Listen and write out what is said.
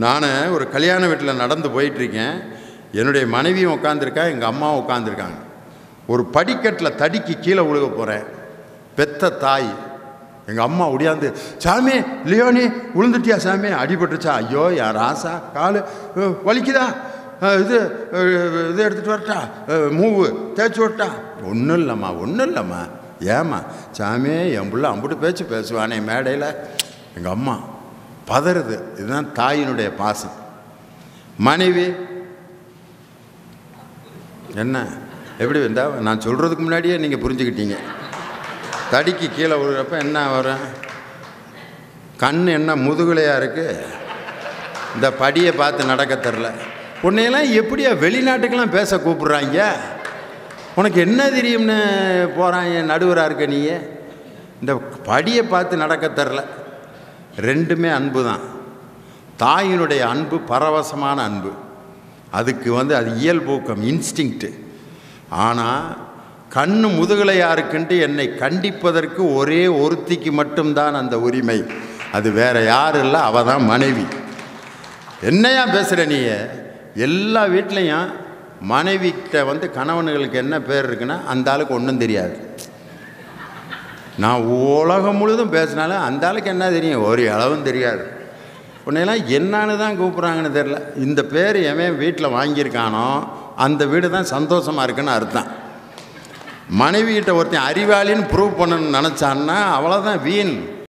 நான் ஒரு கல்யாண வீட்டில் நடந்து போயிட்டுருக்கேன். என்னுடைய மனைவியும் உட்காந்துருக்கா எங்கள் அம்மாவும் உட்காந்துருக்காங்க ஒரு படிக்கட்டில் தடிக்கு கீழே விழுக போகிறேன் பெத்த தாய். எங்கள் அம்மா ஒடியாந்து சாமி லியோனி விழுந்துட்டியா சாமி? அடிபட்டுருச்சா. ஐயோ என் ராசா காலு வலிக்குதா? இது இது எடுத்துகிட்டு வரட்டா? மூவு தேய்ச்சி விட்டா? ஒன்றும் இல்லைம்மா ஒன்றும் இல்லைம்மா. ஏம்மா சாமி என் பிள்ளை அம்புட்டு பேச்சு பேசுவானே மேடையில். எங்கள் அம்மா பதறுது. இதுதான் தாயினுடைய பாசம். மனைவி என்ன? எப்படி வந்தா? நான் சொல்கிறதுக்கு முன்னாடியே நீங்கள் புரிஞ்சுக்கிட்டீங்க. தடிக்கு கீழே விழுறப்ப என்ன வரும் கண் என்ன முதுகலையாக இருக்குது இந்த படியை பார்த்து நடக்க தெரில உன்னையெல்லாம் எப்படியா வெளிநாட்டுக்கெல்லாம் பேச கூப்பிட்றாங்க? உனக்கு என்ன தெரியும்னு போகிறாங்க நடுவராக இருக்க நீ இந்த படியை பார்த்து நடக்க தெரில ரெண்டுமே அன்பு தான் தாயினுடைய அன்பு பரவசமான அன்பு. அதுக்கு வந்து அது இயல்பூக்கம் இன்ஸ்டிங்க்ட்டு ஆனால் கண்ணு முதுகலை இருக்குன்ட்டு என்னை கண்டிப்பதற்கு ஒரே ஒருத்திக்கு மட்டும்தான் அந்த உரிமை. அது வேற யாரும் இல்லை அவள் தான் மனைவி. என்னையா பேசுகிற நீ எல்லா வீட்லேயும் மனைவிக்கிட்ட வந்து கணவனுகளுக்கு என்ன பேர் இருக்குன்னா அந்த ஆளுக்கு ஒன்றும் தெரியாது. நான் உலகம் முழுதும் பேசினாலும் அந்த ஆளுக்கு என்ன தெரியும்? ஒரு அளவும் தெரியாது. உன்னையெல்லாம் என்னான்னு தான் கூப்பிட்றாங்கன்னு தெரில இந்த பேர் எவன் வீட்டில் வாங்கியிருக்கானோ அந்த வீடு தான் சந்தோஷமாக இருக்குன்னு அர்த்தம். மனைவிகிட்ட ஒருத்தன் அறிவாளின்னு ப்ரூவ் பண்ணணும்னு நினச்சான்னா அவ்வளோதான் வீண்.